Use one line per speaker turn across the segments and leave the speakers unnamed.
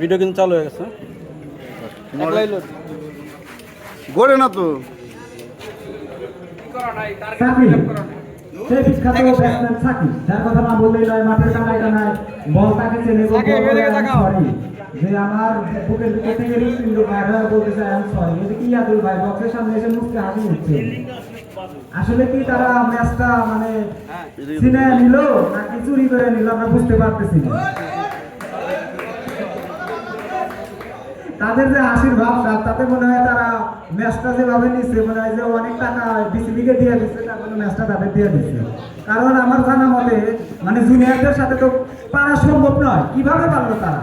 Video কিন্তু চালু হয়ে গেছে।
গড়ে না তো।
সাকিব সেই বিখ্যাত ব্যাটসম্যান সাকিব যার কথা না বললেই নয় মাঠের কানায় কানায় বল তাকে চেনে এবং
সাকিব,
বল বলে,
এদিকে
"I'm
তাকাও।"
sorry। যে আমার বুকের ভিতর থেকে হৃৎপিণ্ড বাইর হয়ে বলতেছে আই এম সরি এটা কি ইয়াদুল ভাই বক্সের সামনে এসে মুখে হাসি উঠছে আসলে কি তারা ম্যাচটা মানে সিনে নিল নাকি চুরি করে নিল আমরা বুঝতে পারতেছি না। তাদের যে ভাবটা, তাতে মনে হয় তারা ম্যাচটা যেভাবে নিচ্ছে মনে হয় যে অনেক টাকা বিসিবিকে দিয়ে দিচ্ছে তার জন্য ম্যাচটা তাদের দিয়ে দিচ্ছে কারণ আমার জানা মতে মানে জুনিয়রদের সাথে তো পারা সম্ভব নয়। কীভাবে পারল তারা?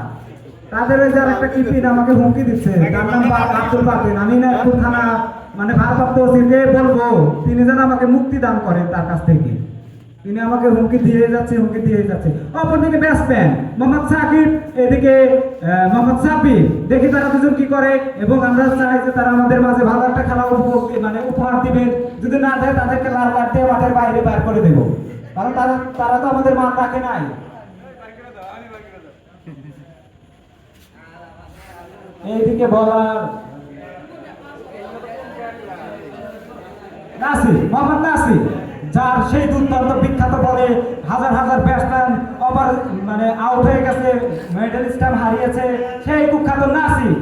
তাদের ওই যার একটা কিপিন আমাকে হুমকি দিচ্ছে, তার আব্দুল আমি থানা মানে ভারপ্রাপ্ত ওসিকে বলব, তিনি যেন আমাকে মুক্তি দান করেন তার কাছ থেকে। তিনি আমাকে হুমকি দিয়ে যাচ্ছে, হুমকি দিয়ে যাচ্ছে। অপরদিকে ব্যাটসম্যান মোহাম্মদ সাকিব, এদিকে মোহাম্মদ সাব্বির। দেখি তারা দুজন কি করে এবং আমরা চাই যে তারা আমাদের মাঝে ভালো একটা খেলা উপভোগ মানে উপহার দিবেন যদি না দেয় তাদেরকে লাল কার্ড দিয়ে মাঠের বাইরে বার করে দেব। কারণ তারা তারা তো আমাদের মান রাখে নাই। এইদিকে বলার নাসি মোহাম্মদ নাসির। যার সেই দুর্দান্ত বিখ্যাত বলে হাজার হাজার ব্যাটসম্যান ওভার মানে আউট হয়ে গেছে মেডেল স্টাম্প হারিয়েছে সেই কুখ্যাত নাসির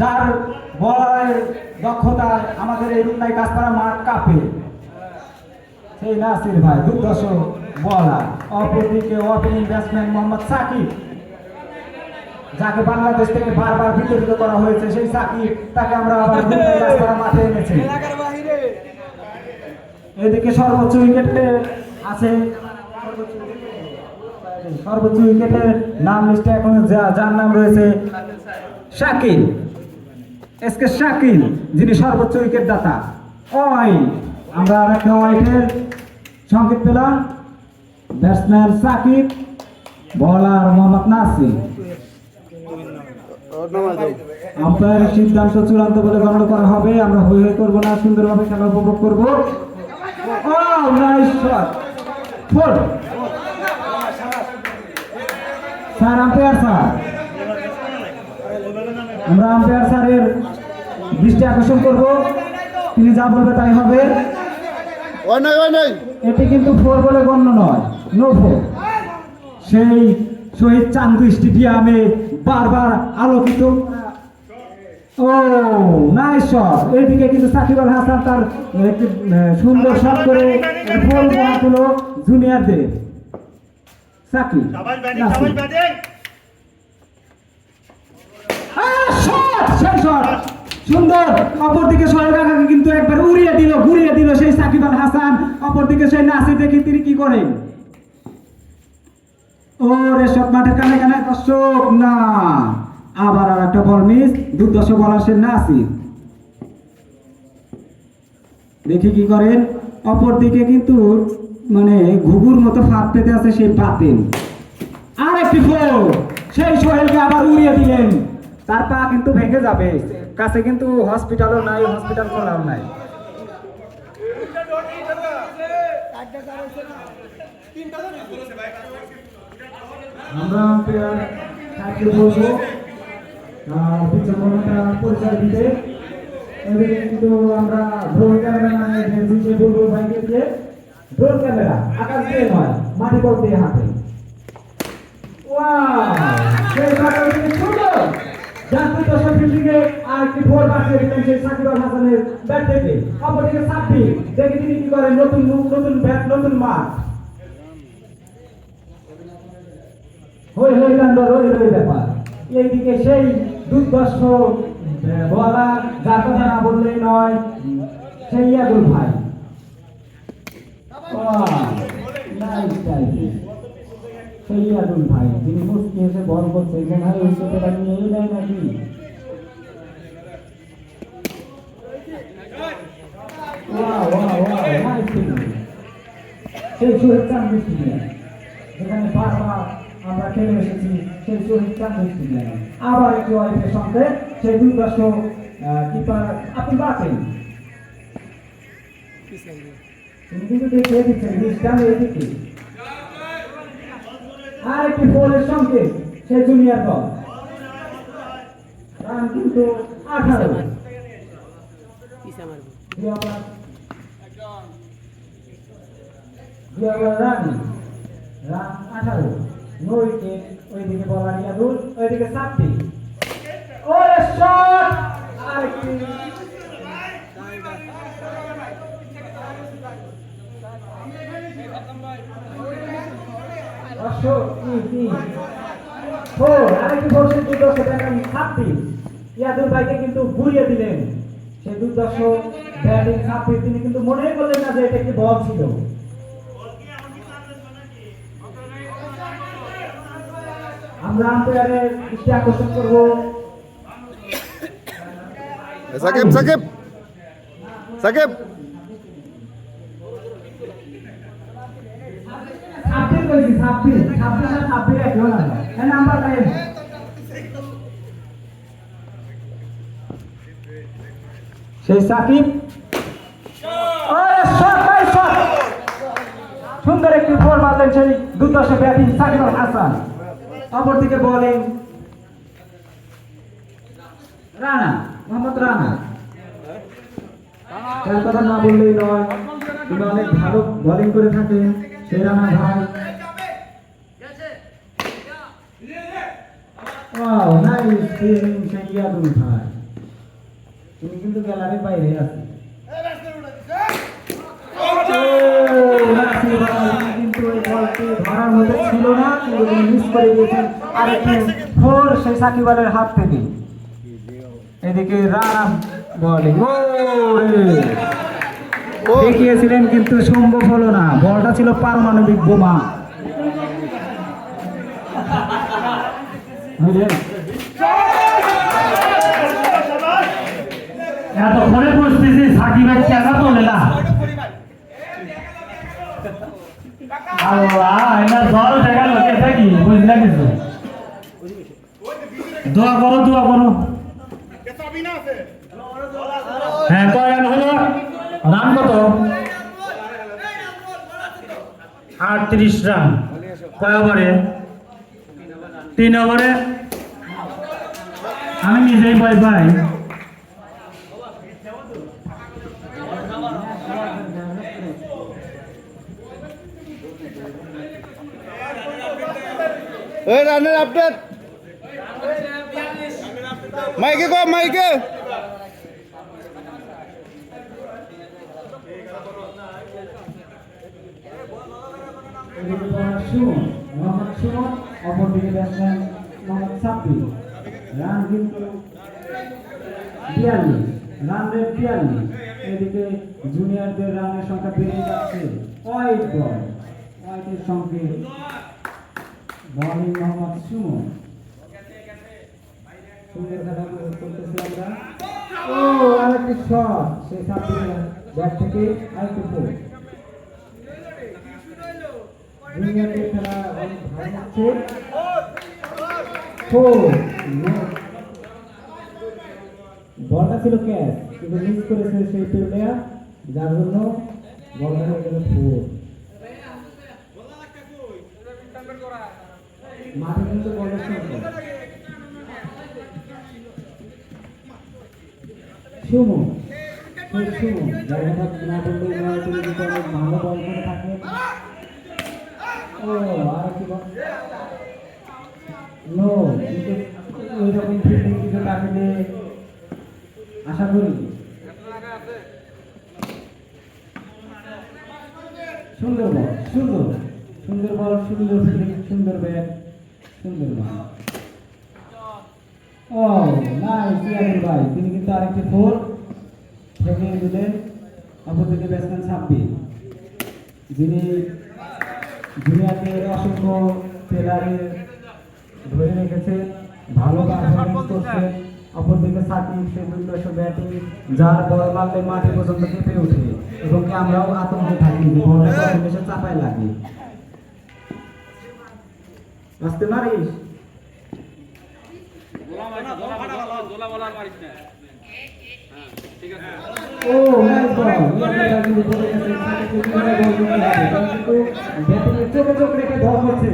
যার বলারের দক্ষতা আমাদের এই রুন্নাই কাজপাড়া মাঠ কাঁপে। সেই নাসির ভাই দুর্দশ বলার অপরদিকে ওপেনিং ব্যাটসম্যান মোহাম্মদ সাকিব, যাকে বাংলাদেশ থেকে বারবার বিতর্কিত করা হয়েছে, সেই সাকিব তাকে আমরা আবার মাঠে এনেছি। এদিকে সর্বোচ্চ উইকেটে আছে। সর্বোচ্চ উইকেটের নাম লিস্টে এখন যা- যার নাম রয়েছে শাকিল। এস কে শাকিল, যিনি সর্বোচ্চ উইকেট দাতা ওই আমরা আর একটা ওয়াইটের সংকেত পেলাম। ব্যাটসম্যান সাকিব বলার মোহাম্মদ
ওর
আম্পায়ারের সিদ্ধান্ত চূড়ান্ত বলে গণনা করা হবে। আমরা হই করব না, সুন্দরভাবে খেলা উপভোগ করব। ও nice shot four sir umpire sir আমরা আম্পায়ার স্যারের দৃষ্টি আকর্ষণ করব। তিনি যা বলবে তাই হবে। এটি কিন্তু ফোর বলে গণ্য নয়। নো ফোর সেই শহীদ চান্দু স্টেডিয়ামে বারবার আলোকিত। ও নাইস শট এইদিকে কিন্তু সাকিব আল হাসান তার একটি সুন্দর শট করে জুনিয়রদের। সাকিব অপরদিকে সোহেল কিন্তু একবার উড়িয়ে দিল ঘুরিয়ে দিল সেই সাকিব আল হাসান। অপরদিকে সেই নাসির দেখি তিনি কি করেন। ও রেশক মাঠের কানে কানে দর্শক না। আবার আর একটা বল মিস, দুর্দশ বল আসে নাসির। দেখি কি করেন, অপরদিকে কিন্তু মানে ঘুঘুর মতো ফাঁক পেতে আছে সেই বাতিল। আর একটি ফোর সেই সোহেলকে আবার উড়িয়ে দিলেন। তার পা কিন্তু ভেঙে যাবে। কাছে কিন্তু হসপিটালও নাই হসপিটাল খোলাও নাই। আমরা পরিচয় দিতে। কিন্তু আমরা ড্রোন ক্যামেরা মানে ক্যামেরা আকাশ দিয়ে নয়, মাটি বল দিয়ে হাতে জাতীয় ফিল্ডিংয়ে আর একটি ফোর দিলেন সেই সাকিব আল কি করেন? নতুন মুখ হই হই ব্যাপার। এইদিকে সেই দুর্দর্শ বলা যার কথা না বললেই নয়, সেই ইয়াদুল ভাই। ইয়াদুল ভাই, যিনি মুসকি এসে বল করছে যে ভাই ওই নেয় নাকি। সেই শহীদ চান্দ স্টেডিয়াম যেখানে বারবার আমরা খেলে এসেছি, সেই শহীদ চান্দ স্টেডিয়ামে আবার একটি ওয়াইফের সঙ্গে সেই দুর্দশ কিপার আপনি বাঁচেন তিনি কিন্তু দেখিয়ে দিচ্ছেন নিষ্টান এইদিকে আর একটি ফোরের সঙ্গে, সেই জুনিয়র দল। রান কিন্তু আঠারো। দুই দুই রান। রান আঠারো। নো উইকেট ওইদিকে বলার ইয়াদুল ওইদিকে সাতটি ও শট আর কি কিন্তু ঘুরিয়ে দিলেন সেই দুর্দশ ব্যাটিং ছাপ্পি তিনি কিন্তু মনে করলেন না যে এটা একটি বল ছিল আমরা আম্পায়ারের দৃষ্টি আকর্ষণ করব।
সাকিব সাকিব! সাকিব!
সেই সাকিব। সুন্দর একটি ফোর মারলেন সেই দুর্দশে ব্যাটিং সাকিব হাসান। অপরদিকে বোলিং, রানা, মোহাম্মদ রানা। তার কথা না বললেই নয় তিনি অনেক ভালো বোলিং করে থাকেন সেই রানা ভাই। ওয়াও নাইস ফিল্ডিং সেই ইয়াদুল ভাই। তিনি কিন্তু গ্যালারির বাইরে আছে ও, নাসির ভাই, কিন্তু এই ধরার মতো ছিল না কিন্তু মিস করে দিয়েছেন আরেকটি ফোর সেই সাকিব আলের হাত থেকে। এদিকে রানা বলিং ও রে!
ও।
দেখিয়েছিলেন কিন্তু সম্ভব হলো না। বলটা ছিল পারমাণবিক বোমা। বুঝলেন?
এতক্ষণে বুঝতেছি সাকিবের তোলে না। আল্লাহ এনার জল দেখা লোকে থাকি বুঝলা কিছু? দোয়া করো দোয়া করো হ্যাঁ কয় হলো রান কত? আটত্রিশ রান কয় ওভারে তিন ওভারে আমি নিজেই ভয় পাই।
এই রানের আপডেট মাইকে কো মাইকে
অপরদিকে রান এদিকে জুনিয়রদের রানের সংখ্যা বেড়ে যাচ্ছে হোয়াইট বল হোয়াইটের সঙ্গে বলিং মোহাম্মদ সুমন। সুন্দর আমরা। ও, আরেকটি শট। সেই সাব্বিরের ব্যাট থেকে আরেকটি ফোর জুনিয়রদের খেলা অনেক ভালো হচ্ছে। বলটা ছিল ক্যাচ, কিন্তু মিস করেছে সেই প্লেয়ার, যার জন্য বলটা হয়ে গেল ফোর মাঠে কিন্তু বল করে থাকেন ও, আর কি নো, কিন্তু ওইরকম ফিল্ডিং কিছু তাকে আশা করি। সুন্দর বল, সুন্দর। সুন্দর বল, সুন্দর সুন্দর ব্যাট। আরেকটি ফোর ঠেকিয়ে দিলেন অপরদিকে ব্যাটসম্যান ছাব্বিশ যিনি জুনিয়রদের অসংখ্য প্লেয়ারের ধরে রেখেছে, ভালো পারফরমেন্স করছে অপরদিকে সাকিব সে ব্যাটিং, যার বল মারলে মাঠে পর্যন্ত কেঁপে ওঠে। এবং আমরাও আতঙ্কে থাকি এসে চাপায় লাগে। হবে কিন্তু ব্যাটিং চোখে চোখ রেখে ধর করছে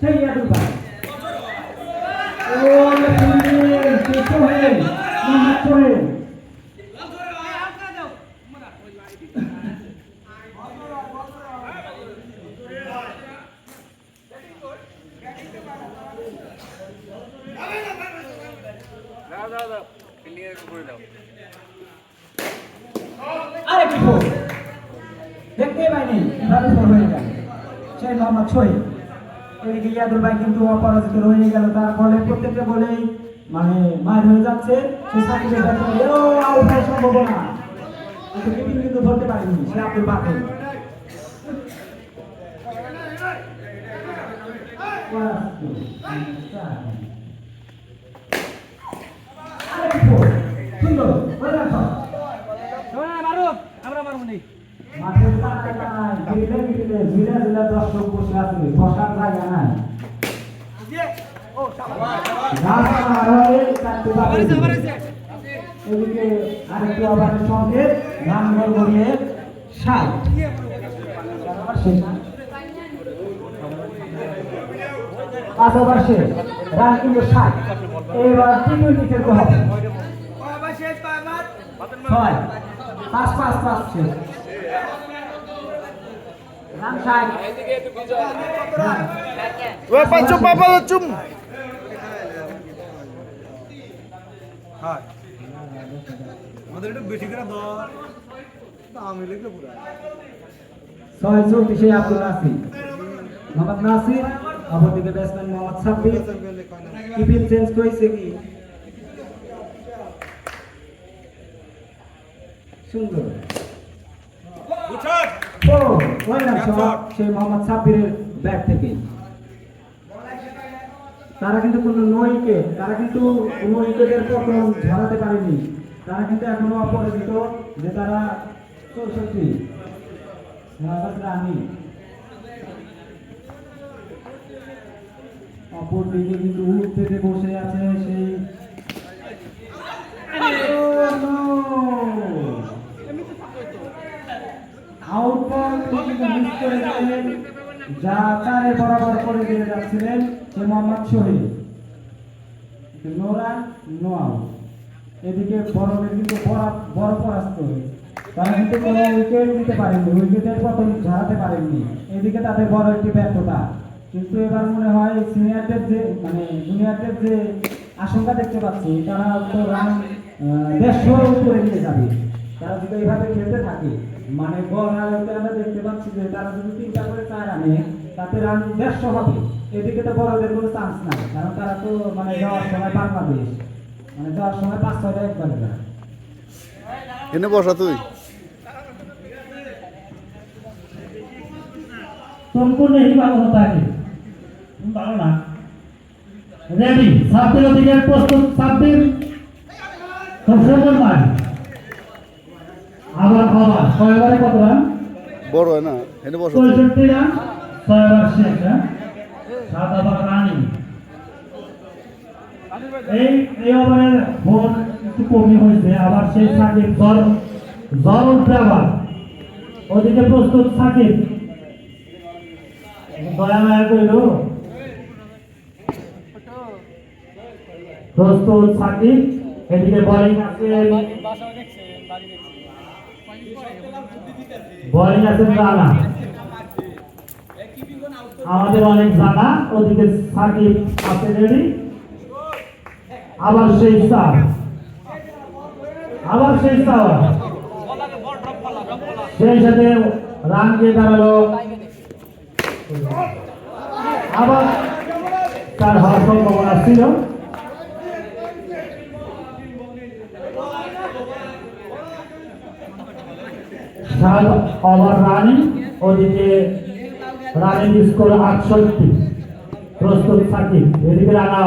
সেই ভাই। ও সোহেল আরে কি ফোর দেখতে পাইনি কীভাবে ফোর হয়ে গেল সেই মোহাম্মদ সোহেল এদিকে ইয়াদুল ভাই কিন্তু অপরাজিত রয়ে গেল তার ফলে প্রত্যেকটা বলেই মানে মার হয়ে যাচ্ছে সে সাকিবের ব্যাপারে ও আউট হওয়ার সম্ভাবনা কিন্তু বিপিন কিন্তু ধরতে পারেনি সে আব্দুল বাকে সুন্দর ওয়েল
আমরা মারবো নেই
মাঠের টাকা নাই গিরিলে গিরিলে ঝিলে ঝিলে দর্শক বসে আছে, বসার জায়গা নাই। এদিকে আরেকটু পাঁচ ওভার শেষ, রান কিন্তু ষাট খেলতে হবে ছয়, পাঁচ পাঁচ পাঁচ, শেষ।
ওই পাঁচুম বাবা চুম।
আমাদের একটু বেশি করে দর আমি লিখলে পুরো
ছয় চৌত্রিশে আব্দুল নাসির চেঞ্জ করেছে কি? সুন্দর। ও ওয়েল শট সেই মোহাম্মদ সাব্বিরের ব্যাট থেকে। তারা কিন্তু কোনো নো উইকেট তারা কিন্তু কোনো উইকেটের পতন ঝরাতে পারেনি। তারা কিন্তু এখনও অপরাজিত যে তারা চৌষট্টি। রানি। অপর দিকে কিন্তু উঠ পেতে বসে আছে সেই আউট যা তারে বরাবর করে যাচ্ছিলেন সে Mohammad Shahid. No no out এদিকে বড়দের কিন্তু বড় তারা কিন্তু কোনো উইকেট নিতে পারেননি এদিকে তাদের বড় একটি ব্যর্থতা। কিন্তু এবার মনে হয় সিনিয়রদের যে মানে জুনিয়রদের যে আশঙ্কা দেখতে পাচ্ছি, তারা তো রান দেড়শো উপরে নিয়ে যাবে। তারা যদি এইভাবে খেলতে থাকে মানে গড় আলোতে আমরা দেখতে পাচ্ছি যে তারা যদি তিনটা করে চার আনে তাতে রান দেড়শো হবে এদিকে তো বড়দের কোনো চান্স নাই কারণ তারা তো মানে যাওয়ার সময় বাংলাদেশ মানে যাওয়ার সময় পাঁচ ছয়টা একবারে যায়
এনে বসা তুই
तुमको नहीं मालूम होता है तुम भालो ना रेडी সাব্বির ওদিকে প্রস্তুত সাব্বির খুব সুন্দর মার ছয়বারে কত রান?
বড় হয় না এনে বসা। তুই
রান ছয়বার শেষ হ্যাঁ? সাত ওভার রানিং। এই এই ওভারের ভোট একটু কমই হয়েছে আবার সেই সাকিব জ্বর জ্বর উঠবে আবার ওদিকে প্রস্তুত সাকিব। দয়া মায়া কইল প্রস্তুত সাকিব। এদিকে বোলিং আছে। বোলিং আছে রানা আমাদের অনেক জানা, ওদিকে সাকিব আছে রেডি আবার সেই স্টার আবার সেই স্টার সেই সাথে রান দিয়ে দাঁড়াল। আবার তার হওয়ার সম্ভাবনা ছিল। সাত ওভার রানিং, ওদিকে রানিং স্কোর আটষট্টি, প্রস্তুত সাকিব। এদিকে রানা।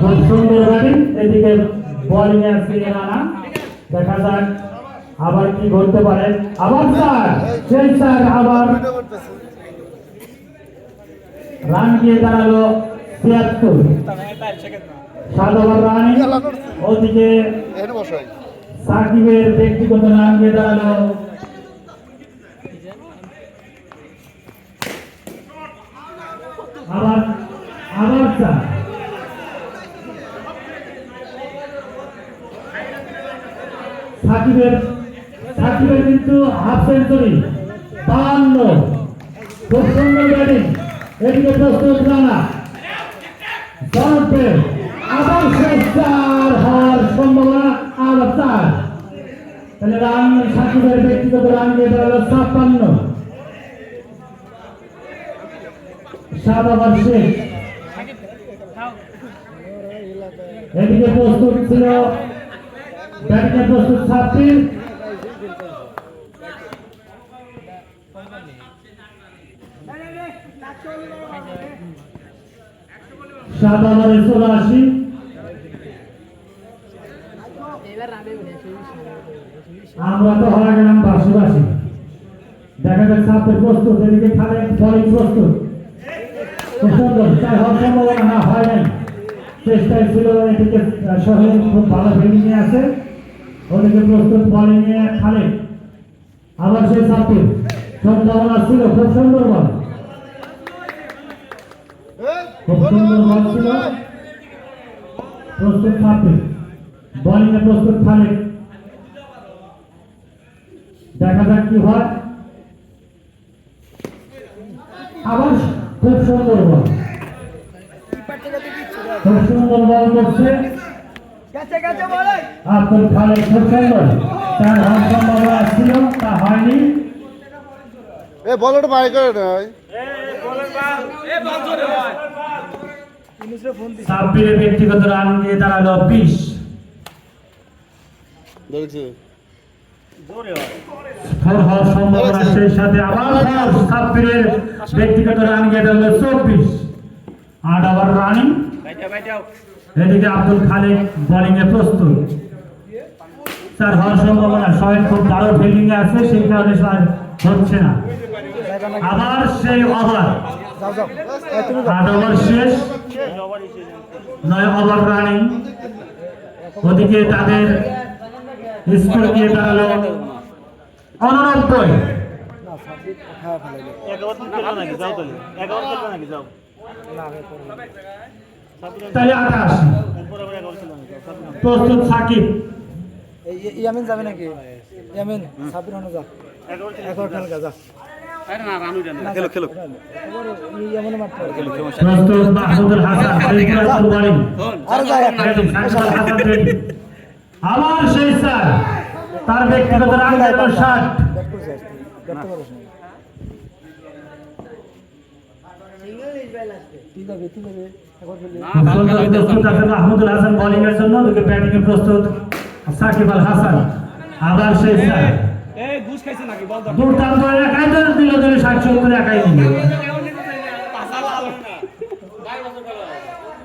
খুব সুন্দর এদিকে বোলিং এ আছে রানা। দেখা যাক আবার কি করতে পারে। আবার স্যার, সেই স্যার আবার। রান দিয়ে দাঁড়াল। তিয়াত্তর সাদাবার রায় ওদিকে সাকিবের ব্যক্তিগত নাম দিয়ে দাঁড়াল। আবার আবার সাকিবের সাকিবের কিন্তু হাফ সেঞ্চুরি বাহান্ন। খুব সুন্দর ব্যাটিং। এদিকে প্রশ্ন না জনপ্রিয় আবার শেষ চার হওয়ার সম্ভাবনা আবার চার তাহলে রান সাকিবের ব্যক্তিগত রান দিয়ে দাঁড়াল ছাপ্পান্ন। সাত ওভার শেষ। এদিকে প্রস্তুত ছিল, ব্যাটিংয়ে প্রস্তুত সাব্বির সাত চলে আসি। আমরা তো হয়ে গেলাম বাসীবাসী দেখা যাচ্ছে সাপের প্রস্তুত, এদিকে খালে বলিং প্রস্তুত। সম্ভাবনা হয় নাই। চেষ্টায় ছিল, এদিকে শহীদ খুব ভালো ফিল্ডিং এ আছে। ওদিকে প্রস্তুত বলিং এ খালে আবার সেই সাপের সম্ভাবনা ছিল, খুব সুন্দর বল। খুব সুন্দর বল ছিল। প্রস্তুত সাপের বলিং প্রস্তুত খালেদ দেখা যাক কি হয়। আবার খুব সুন্দর বল। খুব সুন্দর বল করছে। আব্দুল খালেদ খুব সুন্দর। তার হওয়ার সম্ভাবনা ছিল তা হয়নি।
এ বলটা বাইরে করে নয়
সাব্বিরের ব্যক্তিগত রান দিয়ে দাঁড়াল বিশ।
দেখছি
ফোর হওয়ার সম্ভাবনা সেই সাথে আবার সাব্বিরের ব্যক্তিগত রান দিয়ে দাঁড়াল চব্বিশ। আট ওভার রানিং। এদিকে আব্দুল খালেক বোলিং এ প্রস্তুত। স্যার হওয়ার সম্ভাবনা শহীদ খুব ভালো ফিল্ডিং এ আছে সেই কারণে স্যার হচ্ছে না। আবার সেই ওভার। আট ওভার শেষ। নয় রানিং, ওদিকে তাদের স্কোর গিয়ে দাঁড়াল অননব্বই তাহলে আকাশ প্রস্তুত সাকিব।
ইয়ামিন যাবে একবার খেলকা যা।
খেলো খেলো
আবার সেই স্যার তার ব্যক্তিগত রান ষাট মাহমুদুল হাসান বোলিং এর জন্য ব্যাটিং এ প্রস্তুত সাকিব আল হাসান আবার সেই স্যার।
এই ঘুষ খাইছে নাকি? বল
দুর্দান্ত একাই তো দিল দিল ষাট সত্তর একাই দিল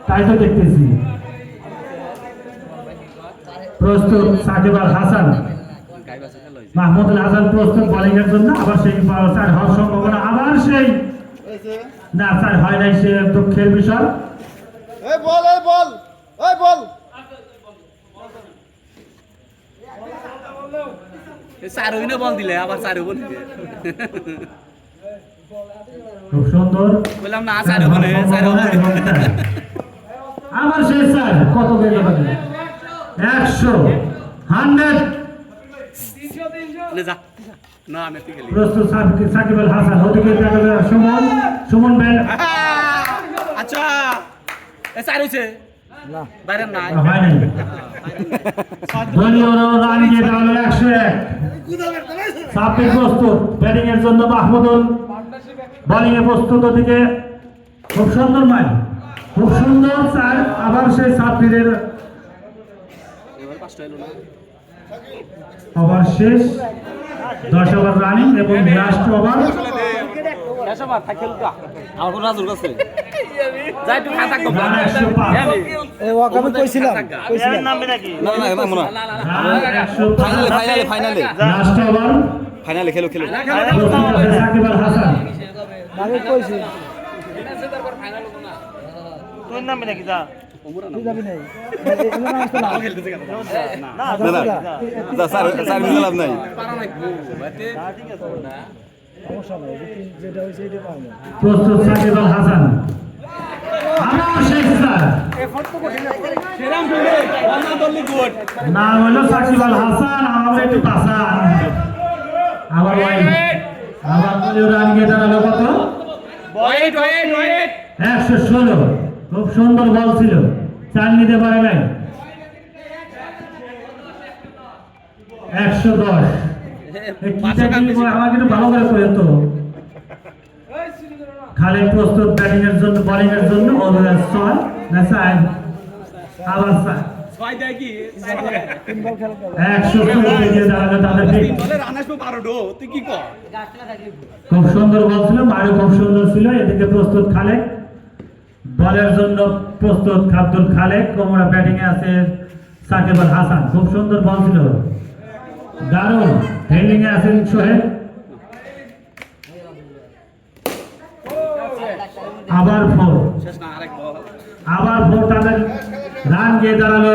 তাই তো দেখতেছি। প্রস্তুত সাকিব আল হাসান। মাহমুদুল হাসান প্রস্তুত বোলিং এর জন্য আবার সেই চার হওয়ার সম্ভাবনা আবার সেই না স্যার হয় নাই সে দুঃখের বিষয়।
এ বল এই বল এই বল।
চার বল দিলে আবার চার হব
খুব সুন্দর।
বললাম না চার হব না। চার হব
আমার সেই স্যার কত একশো হান্ড্রেড।
লে যা। না আমি তুই
প্রস্তুত সাকিব- সাকিব আল হাসান ওদিকে দেখা সুমন সুমন ব্যাট
আচ্ছা। এ চার হইছে
না।
বাইরে নাই।
হয় নাই। দলীয় রান তাহলে একশো এক। সাব্বির প্রস্তুত ব্যাটিং এর জন্য মাহমুদুল। বোলিং এ প্রস্তুত ওদিকে। খুব সুন্দর মাইল খুব সুন্দর চার। আবার সেই সাব্বিরের আবার শেষ। দশ ওভার রানিং এবং লাস্ট ওভার
মনে ফাইনালে খেলো খেলো।
তোর নামে নাকি যা।
না
না
স্যার স্যার লাভ নাই।
প্রস্তুত সাকিব আল হাসান হলো সাকিব আল হাসান আমার একটু রান কত?
ওয়েট
একশো ষোলো। খুব সুন্দর বল ছিল। চার নিতে পারে নাই। একশো দশ। আমাকে একটু ভালো করে করে তো। খালেদ প্রস্তুত ব্যাটিং এর জন্য বোলিং এর জন্য ছয় না সাইড আবার সাইড খুব সুন্দর বল ছিল মারিও খুব সুন্দর ছিল এদিকে প্রস্তুত খালেক বলের জন্য প্রস্তুত আব্দুল খালেক, কোমরা ব্যাটিংয়ে আছে সাকিব আল হাসান। খুব সুন্দর বল ছিল। দারুণ। এ আছেন সোহেব আবার ফোর। আবার ফোর তাদের। রান গিয়ে দাঁড়াল